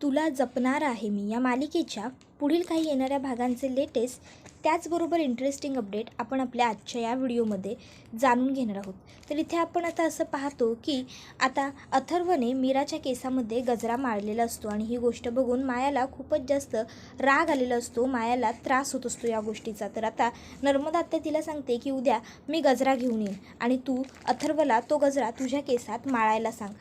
तुला जपणार आहे मी. या मालिकेच्या पुढील काही येणाऱ्या भागांचे लेटेस्ट त्याचबरोबर इंटरेस्टिंग अपडेट आपण आपल्या आजच्या या व्हिडिओमध्ये जाणून घेणार आहोत. तर इथे आपण आता असं पाहतो की आता अथर्वने मीराच्या केसामध्ये गजरा मारलेला असतो आणि ही गोष्ट बघून मायाला खूपच जास्त राग आलेला असतो मायाला त्रास होत असतो या गोष्टीचा. तर आता नर्मदात्या तिला सांगते की उद्या मी गजरा घेऊन येईन आणि तू अथर्वला तो गजरा तुझ्या केसात माळायला सांग.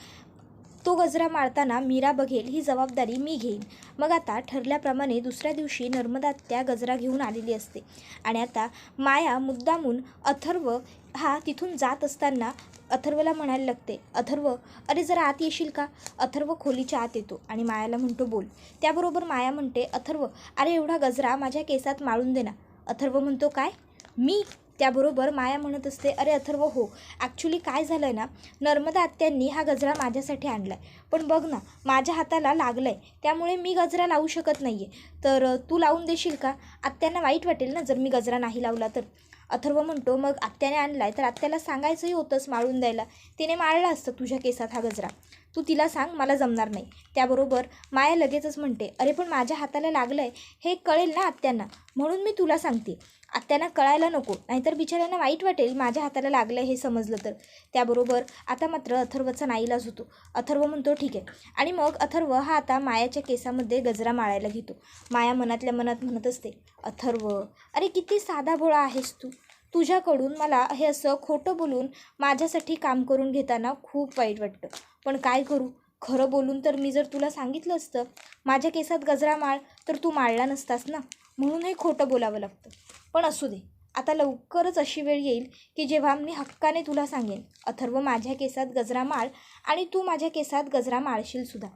तो गजरा मारताना मीरा बघेल ही जबाबदारी मी घेईन. मग आता ठरल्याप्रमाणे दुसऱ्या दिवशी नर्मदा त्या गजरा घेऊन आलेली असते. आणि आता माया मुद्दामून अथर्व हा तिथून जात असताना अथर्वला म्हणायला लागते अथर्व अरे जरा आत येशील का? अथर्व खोलीच्या आत येतो आणि मायाला म्हणतो बोल. त्याबरोबर माया म्हणते अथर्व अरे एवढा गजरा माझ्या केसात माळून दे ना. अथर्व म्हणतो काय? मी त्याबरोबर माया म्हणत असते अरे अथर्व हो. ॲक्च्युली काय झालं आहे ना नर्मदा आत्यांनी हा गजरा माझ्यासाठी आणला आहे पण बघ ना माझ्या हाताला लागलं आहे त्यामुळे मी गजरा लावू शकत नाही आहे तर तू लावून देशील का? आत्यांना वाईट वाटेल ना जर मी गजरा नाही लावला तर. अथर्व म्हणतो मग आत्याने आणलाय तर आत्याला सांगायचंही होतंच माळून द्यायला. तिने माळलं असतं तुझ्या केसात हा गजरा. तू तिला सांग मला जमणार नाही. त्याबरोबर माया लगेचच म्हणते अरे पण माझ्या हाताला लागलं आहे हे कळेल ना आत्यांना. म्हणून मी तुला सांगते. आत्यांना कळायला नको. नाहीतर बिचाऱ्यांना वाईट वाटेल. माझ्या हाताला लागलं आहे हे समजलं तर. त्याबरोबर आता मात्र अथर्वचा नाईलाज होतो. अथर्व म्हणतो ठीक आहे. आणि मग अथर्व हा आता मायाच्या केसामध्ये गजरा माळायला घेतो. माया मनातल्या मनात म्हणत असते अथर्व अरे किती साधा भोळा आहेस तू. तुझ्याकडून मला हे असं खोटं बोलून माझ्यासाठी काम करून घेताना खूप वाईट वाटतं. पण काय करू? खरं बोलून तर मी जर तुला सांगितलं असतं माझ्या केसात गजरा माळ तर तू माळला नसतास ना. म्हणून हे खोटं बोलावं लागतं. पण असू दे. आता लवकरच अशी वेळ येईल की जेव्हा मी हक्काने तुला सांगेन अथर्व माझ्या केसात गजरा माळ आणि तू माझ्या केसात गजरा माळशील सुद्धा.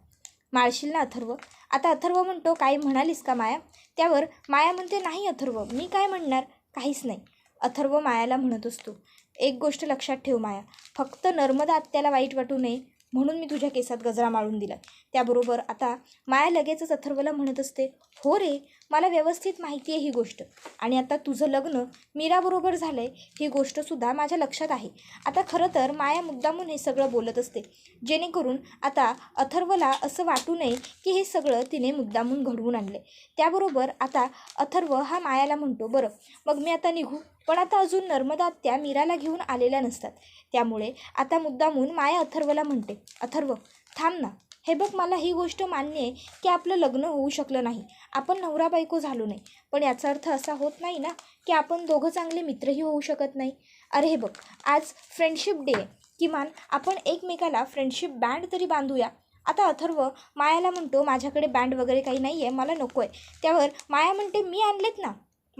माळशील ना अथर्व? आता अथर्व म्हणतो काय म्हणालीस का माया? त्यावर माया म्हणते नाही अथर्व. मी काय म्हणणार? काहीच नाही. अथर्व मायाला म्हणत असतो एक गोष्ट लक्षात ठेव माया. फक्त नर्मदा आत्याला वाईट वाटू नये म्हणून मी तुझ्या केसात गजरा माळून दिला त्याबरोबर आता माया लगेचच अथर्वला म्हणत असते हो रे मला व्यवस्थित माहिती आहे ही गोष्ट. आणि आता तुझं लग्न मीराबरोबर झालं आहे ही गोष्टसुद्धा माझ्या लक्षात आहे. आता खरं तर माया मुद्दामून हे सगळं बोलत असते. जेणेकरून आता अथर्वला असं वाटू नये की हे सगळं तिने मुद्दामून घडवून आणले त्याबरोबर आता अथर्व हा मायाला म्हणतो बरं मग मी आता निघू. पण आता अजून नर्मदा त्या मीराला घेऊन आलेल्या नसतात. त्यामुळे आता मुद्दामून माया अथर्वला म्हणते अथर्व थांब ना. हे बघ मला ही गोष्ट मान्य आहे की आपलं लग्न होऊ शकलं नाही. आपण नवरा बायको झालो नाही. पण याचा अर्थ असा होत नाही ना की आपण दोघं चांगले मित्रही होऊ शकत नाही. अरे हे बघ आज फ्रेंडशिप डे आहे. किमान आपण एकमेकाला फ्रेंडशिप बँड तरी बांधूया. आता अथर्व मायाला म्हणतो माझ्याकडे बँड वगैरे काही नाही आहे मला नको आहे त्यावर माया म्हणते मी आणलेत ना.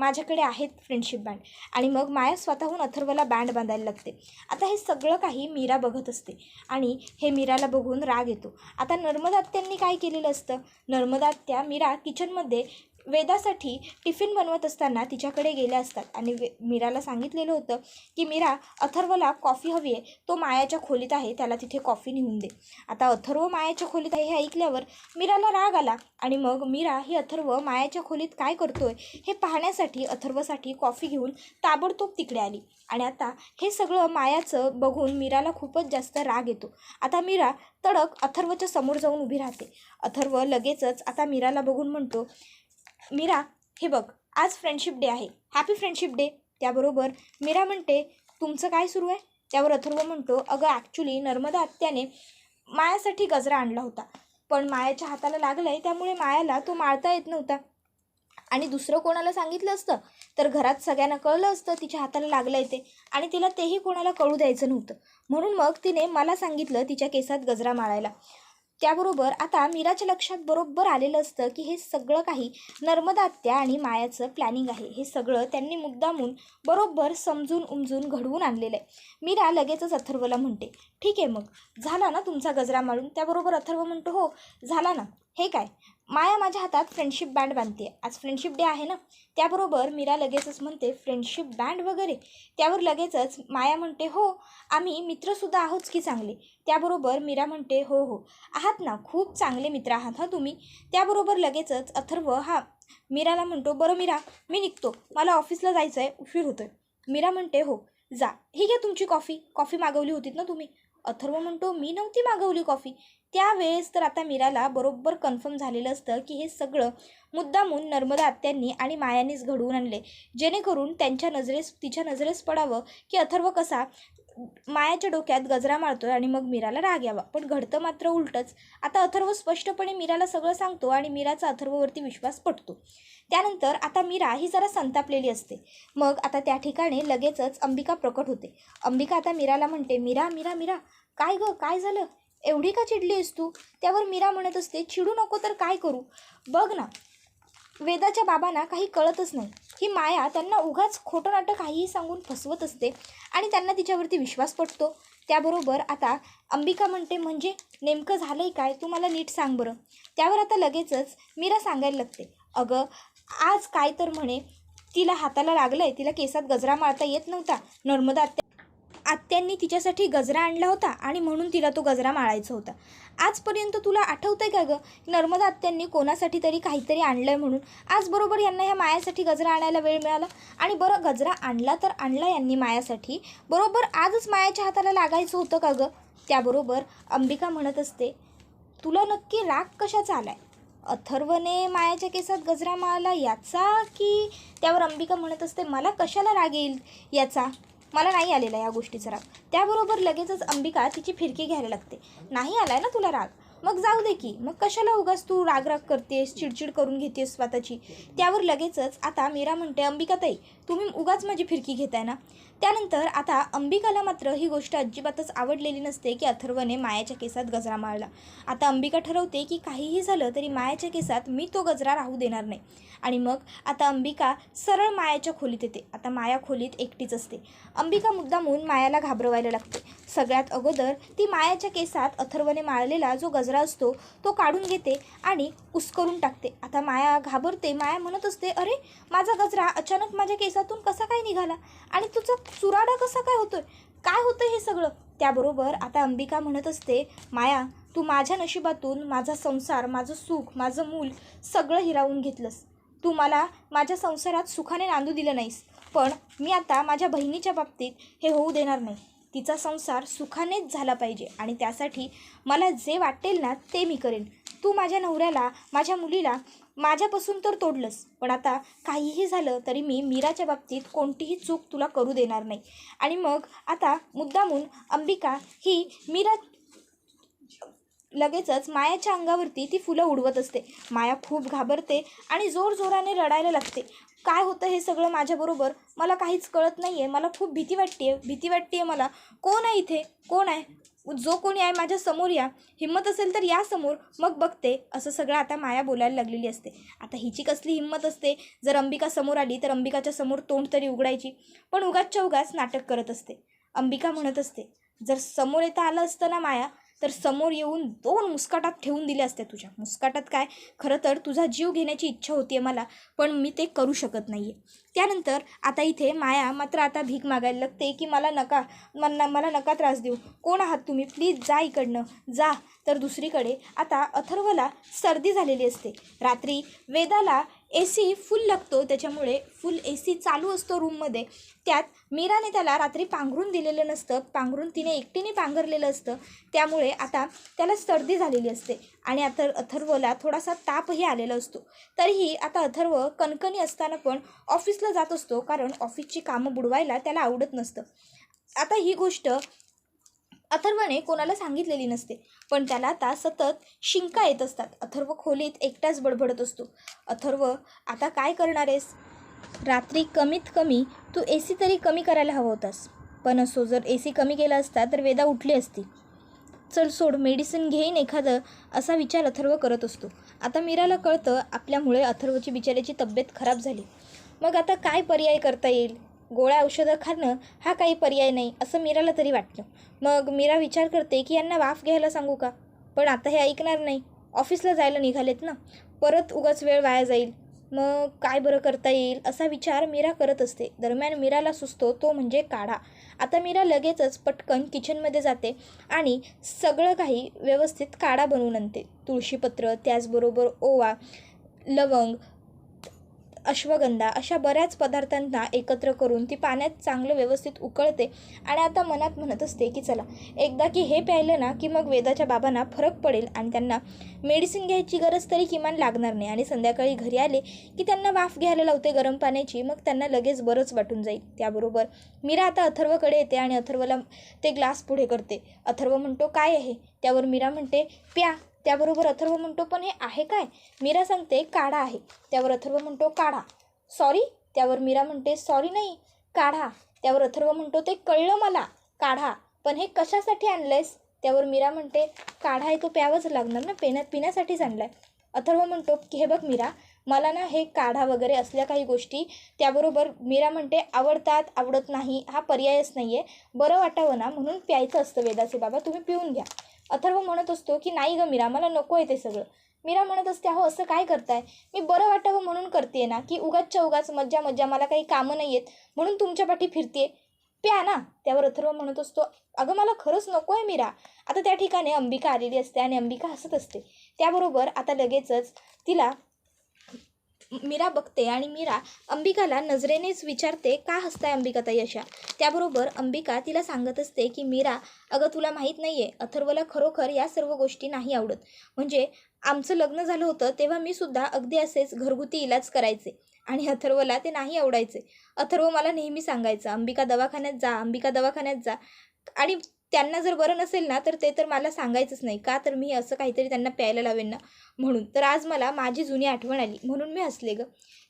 माझ्याकडे आहेत फ्रेंडशिप बँड आणि मग माया स्वतःहून अथर्वला बँड बांधायला लागते. आता हे सगळं काही मीरा बघत असते. आणि हे मीराला बघून राग येतो. आता नर्मदात्यांनी काय केलेलं असतं? नर्मदात्या मीरा किचनमध्ये वेदासाठी टिफिन बनवत असताना तिच्याकडे गेल्या असतात. आणि वे मीराला सांगितलेलं होतं की मीरा अथर्वला कॉफी हवी आहे. तो मायाच्या खोलीत आहे. त्याला तिथे कॉफी नेऊन दे. आता अथर्व मायाच्या खोलीत आहे हे ऐकल्यावर मीराला राग आला. आणि मग मीरा ही अथर्व मायाच्या खोलीत काय करतोय? हे पाहण्यासाठी अथर्वसाठी कॉफी घेऊन ताबडतोब तिकडे आली. आणि आता हे सगळं मायाचं बघून मीराला खूपच जास्त राग येतो. आता मीरा तडक अथर्वच्या समोर जाऊन उभी राहते. अथर्व लगेचच आता मीराला बघून म्हणतो मीरा हे बघ आज फ्रेंडशिप डे आहे. हॅपी फ्रेंडशिप डे त्याबरोबर मीरा म्हणते तुमचं काय सुरू आहे? त्यावर अथर्व म्हणतो अगं ॲक्च्युली नर्मदा आत्याने मायासाठी गजरा आणला होता. पण मायाच्या हाताला लागलं आहे त्यामुळे मायाला तो माळता येत नव्हता. आणि दुसरं कोणाला सांगितलं असतं? तर घरात सगळ्यांना कळलं असतं तिच्या हाताला लागलं आहे ते. आणि तिला तेही कोणाला कळू द्यायचं नव्हतं. म्हणून मग तिने मला सांगितलं तिच्या केसात गजरा माळायला. त्याबरोबर आता मीराच्या लक्षात बरोबर आलेलं असतं की हे सगळं काही नर्मदात्या आणि मायाचं प्लॅनिंग आहे. हे सगळं त्यांनी मुद्दामून बरोबर समजून उमजून घडवून आणलेलं आहे. मीरा लगेचच अथर्वला म्हणते ठीक आहे मग झाला ना तुमचा गजरा मारून? त्याबरोबर अथर्व म्हणतो हो झाला ना. हे काय? माया माझ्या हातात फ्रेंडशिप बँड बांधते. आज फ्रेंडशिप डे आहे ना? त्याबरोबर मीरा लगेचच म्हणते फ्रेंडशिप बँड वगैरे? त्यावर लगेचच माया म्हणते हो आम्ही मित्रसुद्धा आहोत की चांगले? त्याबरोबर मीरा म्हणते हो हो आहात ना? खूप चांगले मित्र आहात हा तुम्ही? त्याबरोबर लगेचच अथर्व हा. मीराला म्हणतो बरं मीरा मी निघतो. मला ऑफिसला जायचं आहे उशीर होतोय. मीरा म्हणते हो जा. ही घ्या तुमची कॉफी कॉफी मागवली होतीत ना तुम्ही? अथर्व म्हणतो मी नव्हती मागवली कॉफी त्यावेळेस तर आता मीराला बरोबर कन्फर्म झालेलं असतं की हे सगळं मुद्दामून नर्मदा आत्यांनी आणि मायानीच घडवून आणले. जेणेकरून त्यांच्या नजरेस तिच्या नजरेस पडावं की अथर्व कसा मायाच्या डोक्यात गजरा मारतो आणि मग मीराला राग यावा. पण घडतं मात्र उलटंच. आता अथर्व स्पष्टपणे मीराला सगळं सांगतो आणि मीराचा अथर्ववरती विश्वास पटतो. त्यानंतर आता मीरा ही जरा संतापलेली असते. मग आता त्या ठिकाणी लगेचच अंबिका प्रकट होते. अंबिका आता मीराला म्हणते मीरा मीरा मीरा काय गं? काय झालं? एवढी का चिडली आहेस तू? त्यावर मीरा म्हणत असते चिडू नको तर काय करू? बघ ना वेदाच्या बाबांना काही कळतच नाही. ही माया त्यांना उगाच खोटं नाटक काहीही सांगून फसवत असते आणि त्यांना तिच्यावरती विश्वास पडतो त्याबरोबर आता अंबिका म्हणते म्हणजे नेमकं झालं आहे काय? तू मला नीट सांग बरं. त्यावर आता लगेचच मीरा सांगायला लागते अगं आज काय तर म्हणे तिला हाताला लागलं आहे तिला केसात गजरा मारता येत नव्हता. नर्मदा आत्यांनी तिच्यासाठी गजरा आणला होता आणि म्हणून तिला तो गजरा माळायचा होता. आजपर्यंत तुला आठवतं आहे का गं? नर्मदा आत्यांनी कोणासाठी तरी काहीतरी आणलं आहे म्हणून. आज बरोबर यांना ह्या मायासाठी गजरा आणायला वेळ मिळाला? आणि बरं गजरा आणला तर आणला यांनी मायासाठी. बरोबर आजच मायाच्या हाताला लागायचं होतं का गं? त्याबरोबर अंबिका म्हणत असते तुला नक्की राग कशाचा आलाय? अथर्वने मायाच्या केसात गजरा मारला याचा की? त्यावर अंबिका म्हणत असते मला कशाला राग येईल याचा? मला नाही आलेला या गोष्टीचा राग त्याबरोबर लगेचच अंबिका तिची फिरकी घ्यायला लागते. नाही आलाय ना तुला राग? मग जाऊ दे की. मग कशाला उगाच तू राग राग करतेस चिडचिड करून घेतेस स्वतःची? त्यावर लगेचच आता मीरा म्हणते अंबिकाताई तुम्ही उगाच माझी फिरकी घेताय ना? त्यानंतर आता अंबिकाला मात्र ही गोष्ट अजिबातच आवडलेली नसते की अथर्वने मायाच्या केसात गजरा मारला. आता अंबिका ठरवते की काहीही झालं तरी मायाच्या केसात मी तो गजरा राहू देणार नाही. आणि मग आता अंबिका सरळ मायाच्या खोलीत येते. आता माया खोलीत एकटीच असते. अंबिका मुद्दामून मायाला घाबरवायला लागते. सगळ्यात अगोदर ती मायाच्या केसात अथर्वने मारलेला जो गजरा असतो तो काढून घेते आणि उस्करून टाकते. आता माया घाबरते माया म्हणत असते अरे माझा गजरा अचानक माझ्या केसातून कसा काय निघाला? आणि तुझा चुराडा कसा काय होतोय? काय होतं हे सगळं? त्याबरोबर आता अंबिका म्हणत असते माया तू माझ्या नशिबातून माझा संसार माझं सुख माझं मूल सगळं हिरावून घेतलंस. तू मला माझ्या संसारात सुखाने नांदू दिलं नाहीस. पण मी आता माझ्या बहिणीच्या बाबतीत हे होऊ देणार नाही. तिचा संसार सुखानेच झाला पाहिजे आणि त्यासाठी मला जे वाटेल ना ते मी करेन. तू माझ्या नवऱ्याला माझ्या मुलीला माझ्यापासून तर तोडलंस. पण आता काहीही झालं तरी मी मीराच्या बाबतीत कोणतीही चूक तुला करू देणार नाही. आणि मग आता मुद्दामून अंबिका ही मीरा लगेचच मायाच्या अंगावरती ती फुलं उडवत असते. माया खूप घाबरते आणि जोरजोराने रडायला लागते. काय होतं हे सगळं माझ्याबरोबर? मला काहीच कळत नाही आहे मला खूप भीती वाटते आहे भीती वाटते आहे मला. कोण आहे इथे? कोण आहे? जो कोणी आहे माझ्यासमोर या. हिंमत असेल तर या समोर. मग बघते. असं सगळं आता माया बोलायला लागलेली असते. आता हिची कसली हिंमत असते? जर अंबिका समोर आली तर अंबिकाच्या समोर तोंड तरी उघडायची. पण उगाचच्या उगाच नाटक करत असते. अंबिका म्हणत असते जर समोर येता आलं असतं ना माया तर समोर येऊन दोन मुस्काटात ठेवून दिल्या असत्या तुझ्या. मुस्काटात काय? खरं तर तुझा जीव घेण्याची इच्छा होती आहे मला पण मी ते करू शकत नाही आहे त्यानंतर आता इथे माया मात्र आता भीक मागायला लागते की मला नका मला मला नका त्रास देऊ. कोण आहात तुम्ही? प्लीज जा इकडनं. जा. तर दुसरीकडे आता अथर्वला सर्दी झालेली असते. रात्री वेदाला ए सी फुल लागतो त्याच्यामुळे फुल ए सी चालू असतो रूममध्ये. त्यात मीराने त्याला रात्री पांघरून दिलेलं नसतं पांघरून तिने एकटीने पांघरलेलं असतं. त्यामुळे आता त्याला सर्दी झालेली असते आणि आता अथर्वला थोडासा तापही आलेला असतो. तरीही आता अथर्व कणकणी असताना पण ऑफिसला जात असतो कारण ऑफिसची कामं बुडवायला त्याला आवडत नसतं. आता ही गोष्ट अथर्वने कोणाला सांगितलेली नसते. पण त्याला आता सतत शिंका येत असतात. अथर्व खोलीत एकटाच बडबडत असतो. अथर्व आता काय करणार आहेस? रात्री कमीत कमी तू ए सी तरी कमी करायला हवा होतास. पण असो जर ए सी कमी केला असता तर वेदा उठली असती. चल सोड मेडिसिन घेईन एखादं असा विचार अथर्व करत असतो. आता मीराला कळतं आपल्यामुळे अथर्वची बिचाऱ्याची तब्येत खराब झाली. मग आता काय पर्याय करता येईल? गोळ्या औषधं खाणं हा काही पर्याय नाही असं मीराला तरी वाटलं मग मीरा विचार करते की यांना वाफ घ्यायला सांगू का? पण आता हे ऐकणार नाही. ऑफिसला जायला निघालेत ना. परत उगाच वेळ वाया जाईल. मग काय बरं करता येईल असा विचार मीरा करत असते. दरम्यान मीराला सुचतो तो म्हणजे काढा. आता मीरा लगेचच पटकन किचनमध्ये जाते आणि सगळं काही व्यवस्थित काढा बनवून आणते. तुळशीपत्र त्याचबरोबर ओवा लवंग अश्वगंधा अशा बऱ्याच पदार्थांना एकत्र करून ती पाण्यात चांगलं व्यवस्थित उकळते आणि आता मनात म्हणत असते की चला एकदा की हे प्यायलं ना की मग वेदाच्या बाबांना फरक पडेल आणि त्यांना मेडिसिन घ्यायची गरज तरी किमान लागणार नाही आणि संध्याकाळी घरी आले की त्यांना वाफ घ्यायला लावते गरम पाण्याची मग त्यांना लगेच बरंच वाटून जाईल. त्याबरोबर मीरा आता अथर्वकडे येते आणि अथर्वला ते ग्लास पुढे करते. अथर्व म्हणतो काय आहे? त्यावर मीरा म्हणते प्या. त्याबरोबर अथर्व म्हणतो पण हे आहे काय? मीरा सांगते काढा आहे. त्यावर अथर्व म्हणतो काढा. सॉरी त्यावर मीरा म्हणते सॉरी नाही. काढा. त्यावर अथर्व म्हणतो ते कळलं मला. काढा. पण हे कशासाठी आणलंयस? त्यावर मीरा म्हणते काढा हे तो प्यावंच लागणार ना पेण्यात पिण्यासाठीच आणलाय. अथर्व म्हणतो की हे बघ मीरा मला ना हे काढा वगैरे असल्या काही गोष्टी त्याबरोबर मीरा म्हणते आवडतात आवडत नाही हा पर्यायच नाही आहे बरं वाटावं ना म्हणून प्यायचं असतं वेदाचे बाबा तुम्ही पिऊन घ्या. अथर्व म्हणत असतो की नाही गं मीरा मला नको आहे ते सगळं. मीरा म्हणत असते अहो असं काय करताय? मी बरं वाटावं म्हणून करते ना की उगाचच्या उगाच मज्जा मज्जा मला काही कामं नाही आहेत म्हणून तुमच्या पाठी फिरते प्या ना त्यावर अथर्व म्हणत असतो. अगं मला खरंच नको आहे मीरा. आता त्या ठिकाणी अंबिका आलेली असते आणि अंबिका हसत असते. त्याबरोबर आता लगेचच तिला मीरा बघते आणि मीरा अंबिकाला नजरेनेच विचारते का हसताय अंबिकाताई अशा? त्याबरोबर अंबिका तिला सांगत असते की मीरा अगं तुला माहीत नाही आहे अथर्वला खरोखर या सर्व गोष्टी नाही आवडत. म्हणजे आमचं लग्न झालं होतं तेव्हा मी सुद्धा अगदी असेच घरगुती इलाज करायचे आणि अथर्वला ते नाही आवडायचे. अथर्व मला नेहमी सांगायचं अंबिका दवाखान्यात जा अंबिका दवाखान्यात जा. आणि त्यांना जर बरं नसेल ना तर ते तर मला सांगायचंच नाही. का तर मी असं काहीतरी त्यांना प्यायला लावेन ना? म्हणून. तर आज मला माझी जुनी आठवण आली. म्हणून मी हसले गं.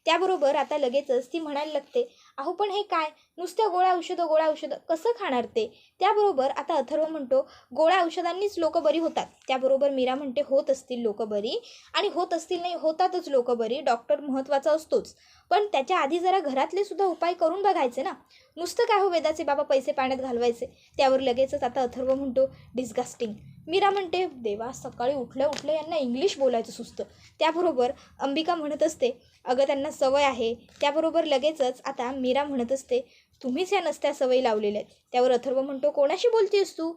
त्याबरोबर आता लगेचच ती म्हणायला लागते अहो पण हे काय? नुसत्या गोळ्या औषधं गोळ्या औषधं कसं खाणार ते? त्याबरोबर आता अथर्व म्हणतो गोळ्या औषधांनीच लोक बरी होतात. त्याबरोबर मीरा म्हणते होत असतील लोक बरी. आणि होत असतील नाही होतातच लोक बरी डॉक्टर महत्त्वाचा असतोच. पण त्याच्या आधी जरा घरातले सुद्धा उपाय करून बघायचे ना. नुसतं काय हो वेदाचे बाबा पैसे पाण्यात घालवायचे? त्यावर लगेचच आता अथर्व म्हणतो डिस्गास्टिंग मीरा म्हणते देवा सकाळी उठल्या उठल्या यांना इंग्लिश बोलायचं सुचतं. त्याबरोबर अंबिका म्हणत असते अगं त्यांना सवय आहे. त्याबरोबर लगेचच आता मीरा म्हणत असते तुम्हीच या नसत्या सवयी लावलेल्या आहेत. त्यावर अथर्व म्हणतो कोणाशी बोलतेस तू?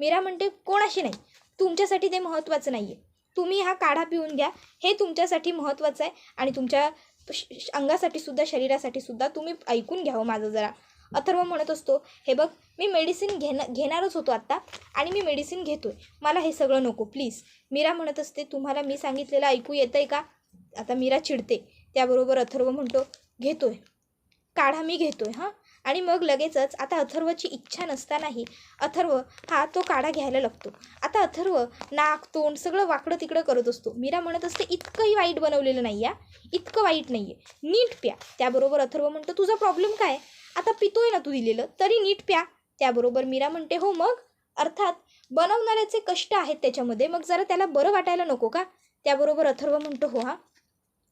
मीरा म्हणते कोणाशी नाही तुमच्यासाठी ते महत्त्वाचं नाही आहे तुम्ही हा काढा पिऊन घ्या हे तुमच्यासाठी महत्त्वाचं आहे आणि तुमच्या श- अंगासाठी सुद्धा शरीरासाठी सुद्धा तुम्ही ऐकून घ्यावं माझं जरा. अथर्व म्हणत असतो हे बघ मी मेडिसिन घेण घेणारच होतो आत्ता आणि मी मेडिसिन घेतोय. मला हे सगळं नको प्लीज मीरा म्हणत असते तुम्हाला मी सांगितलेलं ऐकू येतं आहे का? आता मीरा चिडते. त्याबरोबर अथर्व म्हणतो घेतोय. काढा मी घेतोय हां. आणि मग लगेचच आता अथर्वची इच्छा नसतानाही अथर्व हा तो काढा घ्यायला लागतो. आता अथर्व नाक तोंड सगळं वाकडं तिकडं करत असतो. मीरा म्हणत असते इतकंही वाईट बनवलेलं नाही या. इतकं वाईट नाही आहे नीट प्या. त्याबरोबर अथर्व म्हणतो तुझा प्रॉब्लेम काय आता पितोय ना तू दिलेलं तरी नीट प्या. त्याबरोबर मीरा म्हणते हो मग? अर्थात बनवणाऱ्याचे कष्ट आहेत त्याच्यामध्ये मग जरा त्याला बरं वाटायला नको का? त्याबरोबर अथर्व म्हणतो हो हा.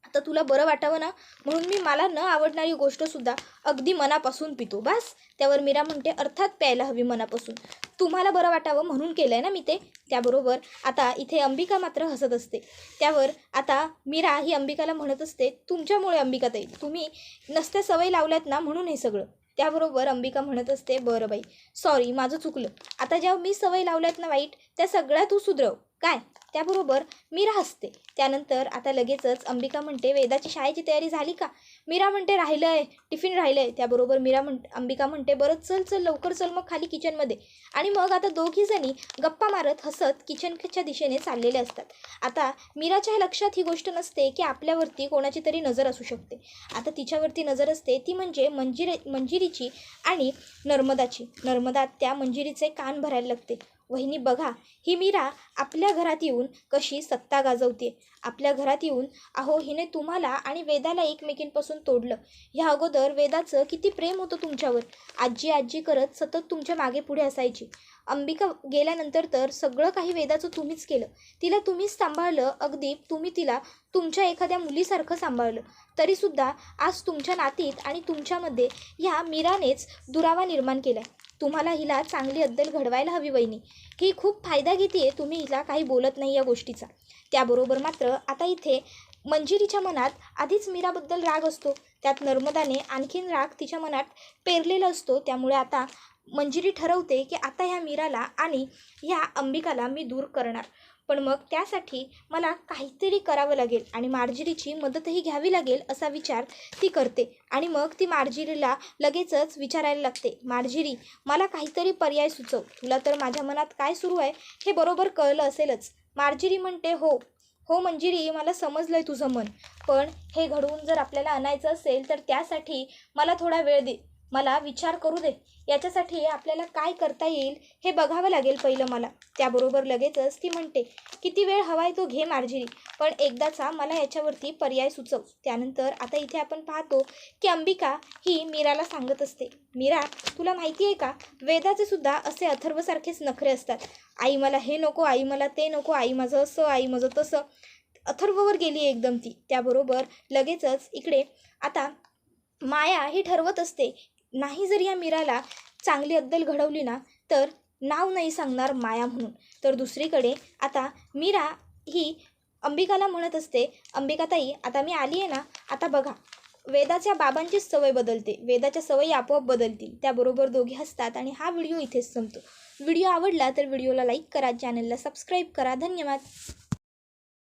आता तुला बरं वाटावं ना? म्हणून मी मला न आवडणारी गोष्टसुद्धा अगदी मनापासून पितो. बास. त्यावर मीरा म्हणते अर्थात प्यायला हवी मनापासून. तुम्हाला बरं वाटावं म्हणून केलं आहे ना मी ते? त्याबरोबर आता इथे अंबिका मात्र हसत असते. त्यावर आता मीरा ही अंबिकाला म्हणत असते तुमच्यामुळे अंबिका ताई तुम्ही नसत्या सवय लावल्यात ना म्हणून हे सगळं. त्याबरोबर अंबिका म्हणत असते बरं बाई सॉरी माझं चुकलं. आता जेव्हा मी सवय लावल्यात ना वाईट त्या सगळ्या तू सुधरव. काय? त्याबरोबर मीरा हसते. त्यानंतर आता लगेचच अंबिका म्हणते वेदाची शाळेची तयारी झाली का? मीरा म्हणते राहिलं आहे टिफिन राहिलं आहे त्याबरोबर मीरा म्हण अंबिका म्हणते बरं चल चल लवकर चल मग खाली किचनमध्ये आणि मग आता दोघीजणी गप्पा मारत हसत किचनच्या दिशेने चाललेले असतात. आता मीराच्या लक्षात ही गोष्ट नसते की आपल्यावरती कोणाची तरी नजर असू शकते. आता तिच्यावरती नजर असते ती म्हणजे मंजिरी मंजिरीची आणि नर्मदाची. नर्मदा त्या मंजिरीचे कान भरायला लागते. वहिनी बघा ही मीरा आपल्या घरात येऊन कशी सत्ता गाजवते. आपल्या घरात येऊन अहो हिने तुम्हाला आणि वेदाला एकमेकींपासून तोडलं. ह्या अगोदर वेदाचं किती प्रेम होतं तुमच्यावर. आजी आजी करत सतत तुमच्या मागे पुढे असायची. अंबिका गेल्यानंतर तर सगळं काही वेदाचं तुम्हीच केलं. तिला तुम्हीच सांभाळलं अगदी तुम्ही तिला तुमच्या एखाद्या मुलीसारखं सांभाळलं. तरीसुद्धा आज तुमच्या नातीत आणि तुमच्यामध्ये ह्या मीरानेच दुरावा निर्माण केला तुम्हाला हिला चांगली अद्दल घडवायला हवी वहिनी. ही खूप फायदा घेते तुम्ही हिला काही बोलत नाही या गोष्टीचा. त्याबरोबर मात्र आता इथे मंजिरीच्या मनात आधीच मीराबद्दल राग असतो. त्यात नर्मदाने आणखीन राग तिच्या मनात पेरलेला असतो. त्यामुळे आता मंजिरी ठरवते की आता ह्या मीराला आणि ह्या अंबिकाला मी दूर करणार. पण मग त्यासाठी मला काहीतरी करावं लागेल आणि मार्जिरीची मदतही घ्यावी लागेल असा विचार ती करते. आणि मग ती मार्जिरीला लगेचच विचारायला लागते मार्जिरी मला काहीतरी पर्याय सुचव. तुला तर माझ्या मनात काय सुरू आहे हे बरोबर कळलं असेलच. मार्जिरी म्हणते हो. हो मंजिरी मला समजलं आहे तुझं मन. पण हे घडवून जर आपल्याला आणायचं असेल तर त्यासाठी मला थोडा वेळ दे. मला विचार करू दे. याच्यासाठी आपल्याला काय करता येईल हे बघावं लागेल पहिलं मला. त्याबरोबर लगेचच ती म्हणते किती वेळ हवाय तो घे मार्जिरी पण एकदाचा मला याच्यावरती पर्याय सुचव. त्यानंतर आता इथे आपण पाहतो की अंबिका ही मीराला सांगत असते मीरा तुला माहिती आहे का? वेदाचे सुद्धा असे अथर्वसारखेच नखरे असतात. आई मला हे नको आई मला ते नको आई माझं असं आई माझं तसं. अथर्ववर गेली एकदम ती. त्याबरोबर लगेचच इकडे आता माया ही ठरवत असते नाही जर या मीराला चांगली अद्दल घडवली ना तर नाव नाही सांगणार माया म्हणून. तर दुसरीकडे आता मीरा ही अंबिकाला म्हणत असते अंबिकाताई आता मी आली आहे ना आता बघा. वेदाच्या बाबांचीच सवय बदलते. वेदाच्या सवयी आपोआप बदलतील. त्याबरोबर दोघे हसतात आणि हा व्हिडिओ इथेच संपतो. व्हिडिओ आवडला तर व्हिडिओला लाईक करा चॅनलला सबस्क्राईब करा. धन्यवाद.